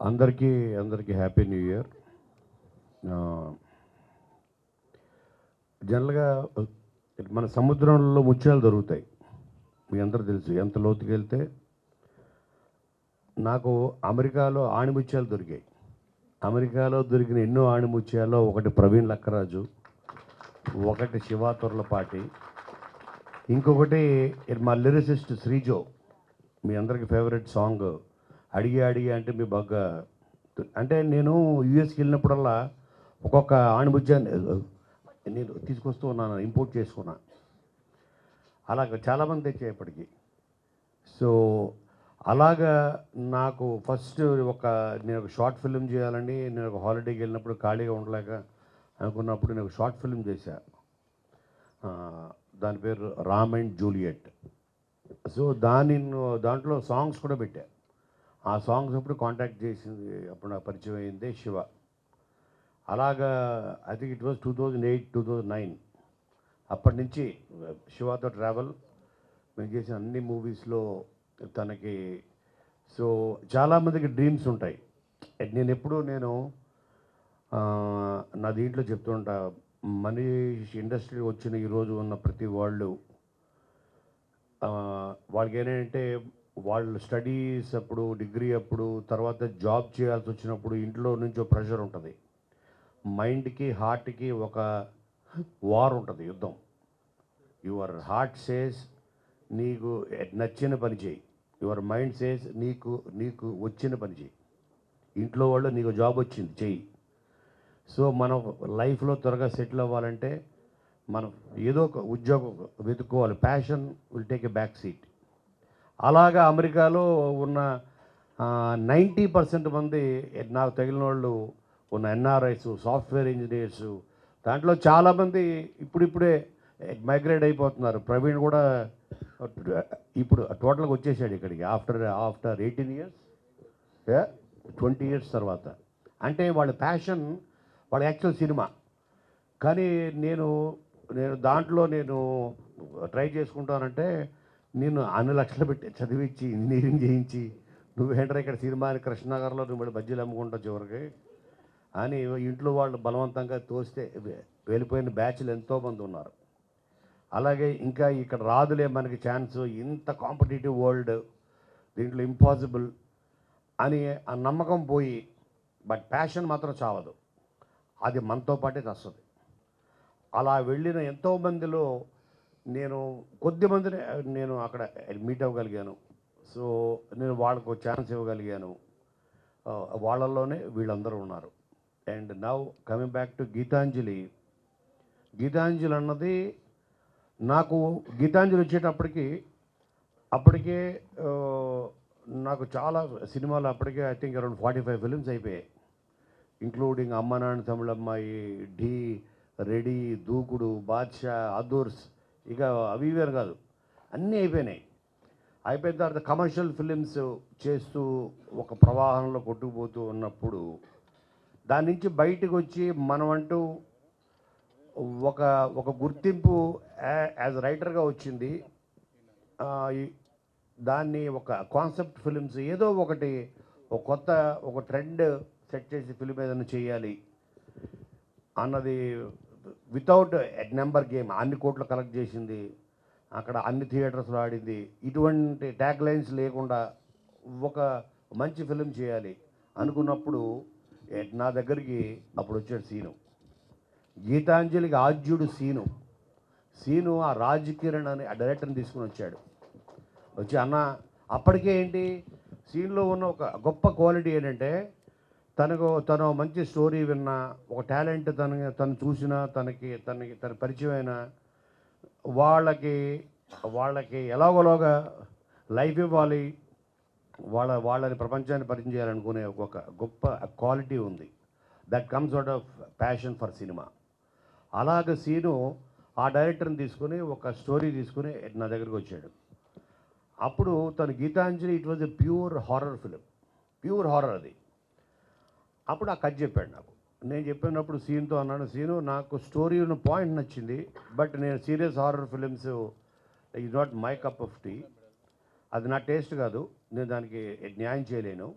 అందరికీ అందరికీ happy new year జనరల్గా మన సముద్రంలో ముత్యాలు దొరుకుతాయి. మీ అందరూ తెలుసు ఎంత లోతుకి వెళ్తే నాకు అమెరికాలో ఆణిముత్యాలు దొరికాయి. అమెరికాలో దొరికిన ఎన్నో ఆణిముత్యాల్లో ఒకటి ప్రవీణ్ లక్కరాజు ఒకటి శివా తొర్లపాటి ఇంకొకటి మా లిరిసిస్ట్ శ్రీజో మీ అందరికి ఫేవరెట్ సాంగ్ అడిగి అడిగి అంటే మీ బాగా అంటే నేను యూఎస్కి వెళ్ళినప్పుడల్లా ఒక్కొక్క ఆణిముత్యాన్ని నేను తీసుకొస్తూ ఉన్నాను ఇంపోర్ట్ చేసుకున్నా. అలాగ చాలామంది తెచ్చాయి ఇప్పటికి. సో అలాగా నాకు ఫస్ట్ ఒక నేను ఒక షార్ట్ ఫిల్మ్ చేయాలని నేను ఒక హాలిడేకి వెళ్ళినప్పుడు ఖాళీగా ఉండలేక అనుకున్నప్పుడు నేను ఒక షార్ట్ ఫిల్మ్ చేశా. దాని పేరు రామ్ అండ్ జూలియట్. సో దాని దాంట్లో సాంగ్స్ కూడా పెట్టా. ఆ సాంగ్స్ అప్పుడు కాంటాక్ట్ చేసింది అప్పుడు నాకు పరిచయం అయింది శివ. అలాగా I think it was two thousand eight two thousand nine అప్పటి నుంచి శివతో ట్రావెల్ మేము చేసిన అన్ని మూవీస్లో తనకి. సో చాలామందికి డ్రీమ్స్ ఉంటాయి. నేను ఎప్పుడూ నేను నా దీంట్లో చెప్తుంటా మనీష్ ఇండస్ట్రీ వచ్చిన ఈరోజు ఉన్న ప్రతి వాళ్ళు వాళ్ళకి ఏంటంటే వాళ్ళు స్టడీస్ అప్పుడు డిగ్రీ అప్పుడు తర్వాత జాబ్ చేయాల్సి వచ్చినప్పుడు ఇంట్లో నుంచో ప్రెషర్ ఉంటుంది. మైండ్కి హార్ట్కి ఒక వార్ ఉంటుంది యుద్ధం. యువర్ హార్ట్ సేస్ నీకు నచ్చిన పని చేయి. యువర్ మైండ్ సేస్ నీకు నీకు వచ్చిన పని చేయి. ఇంట్లో వాళ్ళు నీకు జాబ్ వచ్చింది చెయ్యి సో మనం లైఫ్లో త్వరగా సెటిల్ అవ్వాలంటే మనం ఏదో ఒక ఉద్యోగం వెతుక్కోవాలి. Passion will take a back seat అలాగా అమెరికాలో ఉన్న నైంటీ పర్సెంట్ మంది నాకు తగిలిన వాళ్ళు ఉన్న ఎన్ఆర్ఐస్ సాఫ్ట్వేర్ ఇంజనీర్స్ దాంట్లో చాలామంది ఇప్పుడిప్పుడే మైగ్రేట్ అయిపోతున్నారు. ప్రవీణ్ కూడా ఇప్పుడు టోటల్గా వచ్చేసాడు ఇక్కడికి. After after eighteen years twenty years తర్వాత. అంటే వాళ్ళ ప్యాషన్ వాళ్ళ యాక్చువల్ సినిమా. కానీ నేను నేను దాంట్లో నేను ట్రై చేసుకుంటానంటే నేను అన్ని లక్షలు పెట్టి చదివించి ఇంజనీరింగ్ చేయించి నువ్వేంట్రా ఇక్కడ సినిమా అని కృష్ణనగర్లో నువ్వు మళ్ళీ బజ్జీలు అమ్ముకుంటావు చివరికి? అని ఇంట్లో వాళ్ళు బలవంతంగా తోస్తే వెళ్ళిపోయిన బ్యాచ్లు ఎంతోమంది ఉన్నారు. అలాగే ఇంకా ఇక్కడ రాదులే మనకి ఛాన్స్ ఇంత కాంపిటేటివ్ వరల్డ్ దీంట్లో ఇంపాసిబుల్ అని ఆ నమ్మకం పోయి బట్ ప్యాషన్ మాత్రం చావదు. అది మనతో పాటే వస్తుంది అలా వెళ్ళిన ఎంతో మందిలో నేను కొద్ది మందిని నేను అక్కడ మీట్ అవ్వగలిగాను. సో నేను వాళ్ళకు ఛాన్స్ ఇవ్వగలిగాను. వాళ్ళల్లోనే వీళ్ళందరూ ఉన్నారు. And now coming back to Gitanjali. Gitanjali అన్నది నాకు గీతాంజలి వచ్చేటప్పటికి అప్పటికే నాకు చాలా సినిమాలు అప్పటికే I think around forty five films అయిపోయాయి. ఇంక్లూడింగ్ అమ్మ నాన్న తమిళమ్మాయి ఢీ రెడీ దూకుడు బాద్షా అదూర్స్ ఇక అవి వేరు కాదు. అన్నీ అయిపోయినాయి. అయిపోయిన తర్వాత కమర్షియల్ ఫిలిమ్స్ చేస్తూ ఒక ప్రవాహంలో కొట్టుకుపోతూ ఉన్నప్పుడు దాని నుంచి బయటకు వచ్చి మనమంటూ ఒక ఒక గుర్తింపు యాజ్ రైటర్గా వచ్చింది. దాన్ని ఒక కాన్సెప్ట్ ఫిలిమ్స్ ఏదో ఒకటి ఒక కొత్త ఒక ట్రెండ్ సెట్ చేసి ఫిలిం ఏదైనా చేయాలి అన్నది వితౌట్ నెంబర్ గేమ్ అన్ని కోట్లు కలెక్ట్ చేసింది అక్కడ అన్ని థియేటర్స్లో ఆడింది. ఇటువంటి ట్యాగ్ లైన్స్ లేకుండా ఒక మంచి ఫిలిం చేయాలి అనుకున్నప్పుడు నా దగ్గరికి అప్పుడు వచ్చాడు సీను. గీతాంజలికి ఆద్యుడు సీను. సీను ఆ రాజ్ కిరణ్ అని ఆ డైరెక్టర్ని తీసుకుని వచ్చాడు. వచ్చి అన్న అప్పటికే ఏంటి? సీన్లో ఉన్న ఒక గొప్ప క్వాలిటీ ఏంటంటే తనకు తను మంచి స్టోరీ విన్నా ఒక టాలెంట్ తన తను చూసినా తనకి తనకి తన పరిచయమైన వాళ్ళకి వాళ్ళకి ఎలాగోలాగా లైఫ్ ఇవ్వాలి వాళ్ళ వాళ్ళని ప్రపంచాన్ని పరిచయం చేయాలనుకునే ఒక గొప్ప క్వాలిటీ ఉంది. That comes out of passion for cinema అలాగ సీను ఆ డైరెక్టర్ని తీసుకుని ఒక స్టోరీ తీసుకుని నా దగ్గరికి వచ్చాడు. అప్పుడు తన Gitanjali it was a pure horror film pure horror అది. అప్పుడు ఆ కథ చెప్పాడు నాకు. నేను చెప్పినప్పుడు సీన్తో అన్నాను సీను నాకు స్టోరీ ఉన్న పాయింట్ నచ్చింది బట్ నేను serious horror films is not my cup of tea. అది నా టేస్ట్ కాదు నేను దానికి న్యాయం చేయలేను.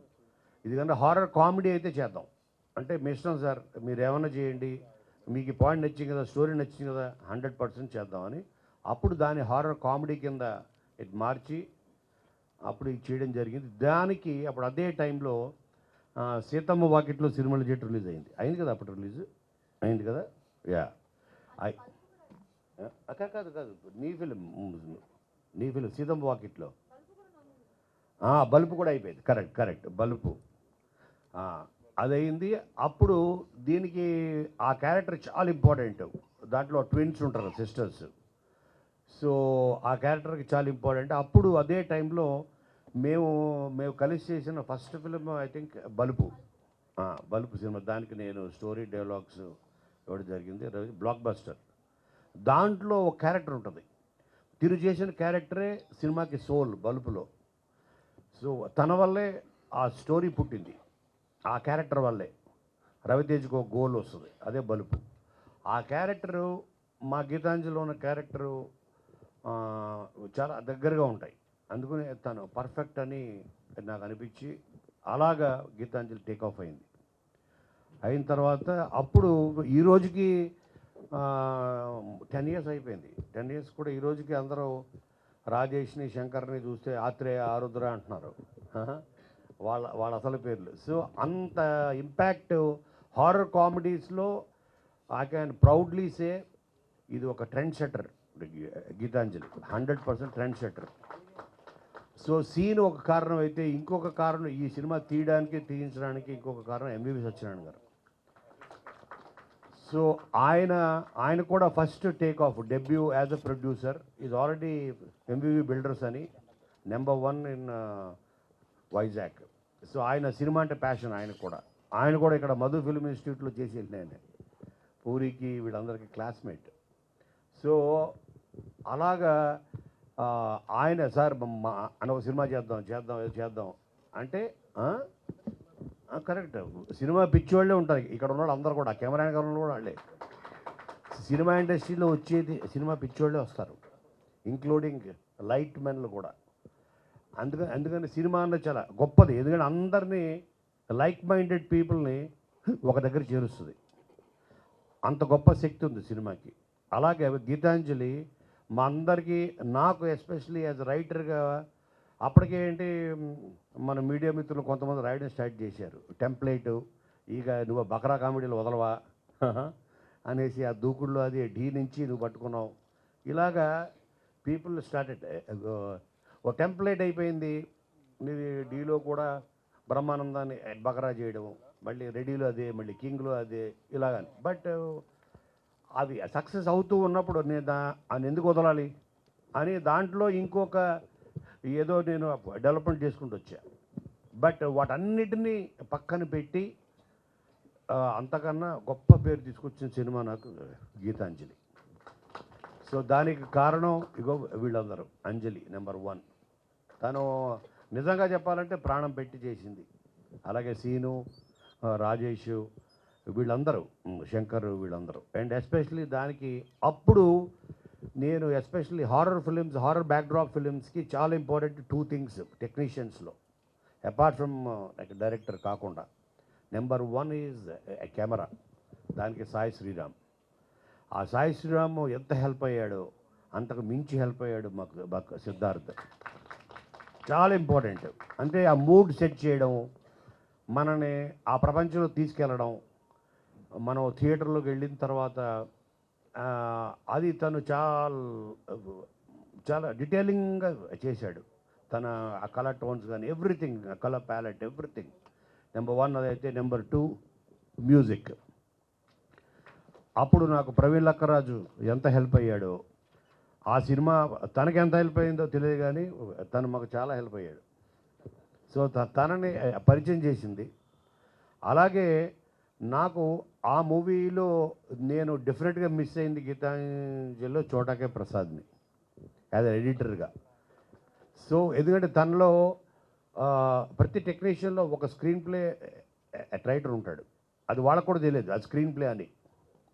ఇది కన్నా హారర్ కామెడీ అయితే చేద్దాం. అంటే మీ ఇష్టం సార్ మీరు ఏమైనా చేయండి మీకు పాయింట్ నచ్చింది కదా స్టోరీ నచ్చింది కదా హండ్రెడ్ పర్సెంట్ చేద్దామని. అప్పుడు దాని హారర్ కామెడీ కింద ఇది మార్చి అప్పుడు ఇది చేయడం జరిగింది. దానికి అప్పుడు అదే టైంలో సీతమ్మ వాకిట్లో సిరిమల జెట్ రిలీజ్ అయింది. అయింది కదా అప్పుడు రిలీజ్? అయింది కదా? యా. అక్క కాదు కాదు. నీ ఫిలిం నీ ఫిలిం సీతమ్మ వాకిట్లో. ఆ, బల్బు కూడా అయిపోయింది. Correct correct. బల్బు అదయింది. అప్పుడు దీనికి ఆ క్యారెక్టర్ చాలా ఇంపార్టెంట్. దాంట్లో ట్విన్స్ ఉంటారు సిస్టర్స్. సో ఆ క్యారెక్టర్కి చాలా ఇంపార్టెంట్. అప్పుడు అదే టైంలో మేము మేము కలిసి చేసిన ఫస్ట్ ఫిలిం ఐ థింక్ బలుపు. బలుపు సినిమా. దానికి నేను స్టోరీ డైలాగ్స్ ఇవ్వడం జరిగింది. Blockbuster. దాంట్లో ఒక క్యారెక్టర్ ఉంటుంది. తిరు చేసిన క్యారెక్టరే సినిమాకి సోల్ బలుపులో. సో తన వల్లే ఆ స్టోరీ పుట్టింది. ఆ క్యారెక్టర్ వల్లే. రవితేజ్కి ఒక గోల్ వస్తుంది. అదే బలుపు. ఆ క్యారెక్టరు మా గీతాంజలిలో ఉన్న క్యారెక్టరు చాలా దగ్గరగా ఉంటాయి. అందుకని తను పర్ఫెక్ట్ అని నాకు అనిపించి అలాగా గీతాంజలి టేక్ ఆఫ్ అయింది. అయిన తర్వాత అప్పుడు ఈ రోజుకి టెన్ ఇయర్స్ అయిపోయింది. టెన్ ఇయర్స్ కూడా ఈ రోజుకి అందరూ రాజేష్ని శంకర్ని చూస్తే ఆత్రేయ ఆరుద్ర అంటున్నారు. వాళ్ళ వాళ్ళ అసలు పేర్లు. సో అంత ఇంపాక్ట్ హారర్ కామెడీస్లో ఐ క్యాన్ ప్రౌడ్లీ సే ఇది ఒక trendsetter Gitanjali. Hundred percent trendsetter so scene ఒక కారణం అయితే ఇంకొక కారణం ఈ సినిమా తీయడానికి తీయించడానికి ఇంకొక కారణం ఎంబీబీ సత్యనారాయణ గారు. సో ఆయన ఆయన కూడా first take off debut as a producer is already MBB builders అని number one in Vizag so ఆయన సినిమా అంటే ప్యాషన్ ఆయన కూడా. ఆయన కూడా ఇక్కడ మధు ఫిల్మ్ ఇన్స్టిట్యూట్లో చేసి వెళ్ళిన పూరికి వీళ్ళందరికీ క్లాస్మేట్ సో అలాగా ఆయన సార్ మా ఒక సినిమా చేద్దాం చేద్దాం ఏదో చేద్దాం. అంటే కరెక్ట్. సినిమా పిచ్చి వాళ్ళే ఉంటారు. ఇక్కడ ఉన్నాడు అందరు అందరూ కూడా కెమెరా వెనకాల కూడా వాళ్ళే. సినిమా ఇండస్ట్రీలో వచ్చేది సినిమా పిచ్చివాళ్ళే వస్తారు. ఇంక్లూడింగ్ లైట్ మెన్లు కూడా. అందుకని అందుకని సినిమా అన్నది చాలా గొప్పది. ఎందుకంటే అందరినీ లైక్ మైండెడ్ పీపుల్ని ఒక దగ్గర చేరుస్తుంది. అంత గొప్ప శక్తి ఉంది సినిమాకి. అలాగే గీతాంజలి మా అందరికీ నాకు ఎస్పెషలీ యాజ్ రైటర్గా అప్పటికే ఏంటి మన మీడియా మిత్రులు కొంతమంది రాయడం స్టార్ట్ చేశారు. టెంప్లెట్ ఇక నువ్వు బకరా కామెడీలు వదలవా? అనేసి ఆ దూకుడులో అది ఢీ నుంచి నువ్వు పట్టుకున్నావు. ఇలాగా పీపుల్ స్టార్టెడ్ ఓ టెంప్లెట్ అయిపోయింది. నీది డీలో కూడా బ్రహ్మానందాన్ని బకరా చేయడం మళ్ళీ రెడీలో అదే మళ్ళీ కింగ్లో అదే ఇలాగని. బట్ అవి సక్సెస్ అవుతూ ఉన్నప్పుడు నేను దా అని ఎందుకు వదలాలి? అని దాంట్లో ఇంకొక ఏదో నేను డెవలప్మెంట్ చేసుకుంటూ వచ్చా. బట్ వాటన్నిటినీ పక్కన పెట్టి అంతకన్నా గొప్ప పేరు తీసుకొచ్చిన సినిమా నాకు గీతాంజలి. సో దానికి కారణం ఇగో వీళ్ళందరూ అంజలి నెంబర్ వన్. తను నిజంగా చెప్పాలంటే ప్రాణం పెట్టి చేసింది. అలాగే సీను రాజేష్ వీళ్ళందరూ శంకర్ వీళ్ళందరూ. అండ్ ఎస్పెషలీ దానికి అప్పుడు నేను especially horror films horror backdrop ఫిలిమ్స్కి చాలా ఇంపార్టెంట్ టూ థింగ్స్ టెక్నీషియన్స్లో. అపార్ట్ ఫ్రమ్ లైక్ డైరెక్టర్ కాకుండా. Number one is camera. దానికి సాయి శ్రీరామ్. ఆ సాయి శ్రీరామ్ ఎంత హెల్ప్ అయ్యాడో అంతకు మించి హెల్ప్ అయ్యాడు మాకు మాకు సిద్ధార్థ్. చాలా ఇంపార్టెంట్. అంటే ఆ మూడ్ సెట్ చేయడం మనని ఆ ప్రపంచంలో తీసుకెళ్ళడం మనం థియేటర్లోకి వెళ్ళిన తర్వాత అది తను చాలా చాలా డీటెయిలింగ్గా చేశాడు. తన ఆ కలర్ టోన్స్ కానీ everything colour palette everything number one అదైతే నెంబర్ టూ మ్యూజిక్ అప్పుడు నాకు ప్రవీణ్ లక్కరాజు ఎంత హెల్ప్ అయ్యాడో ఆ సినిమా తనకి ఎంత హెల్ప్ అయిందో తెలియదు కానీ తను మాకు చాలా హెల్ప్ అయ్యాడు. సో తనని పరిచయం చేసింది. అలాగే నాకు ఆ మూవీలో నేను డిఫరెంట్గా మిస్ అయింది గీతాంజలిలో చోటాకే ప్రసాద్ని యాజ్ ఎడిటర్గా సో ఎందుకంటే తనలో ప్రతి టెక్నీషియన్లో ఒక స్క్రీన్ ప్లే రైటర్ ఉంటాడు. అది వాళ్ళకు కూడా తెలియదు అది స్క్రీన్ ప్లే అని.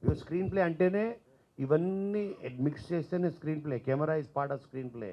స్క్రీన్ ప్లే అంటేనే ఇవన్నీ మిక్స్ చేస్తేనే screenplay camera is part of screenplay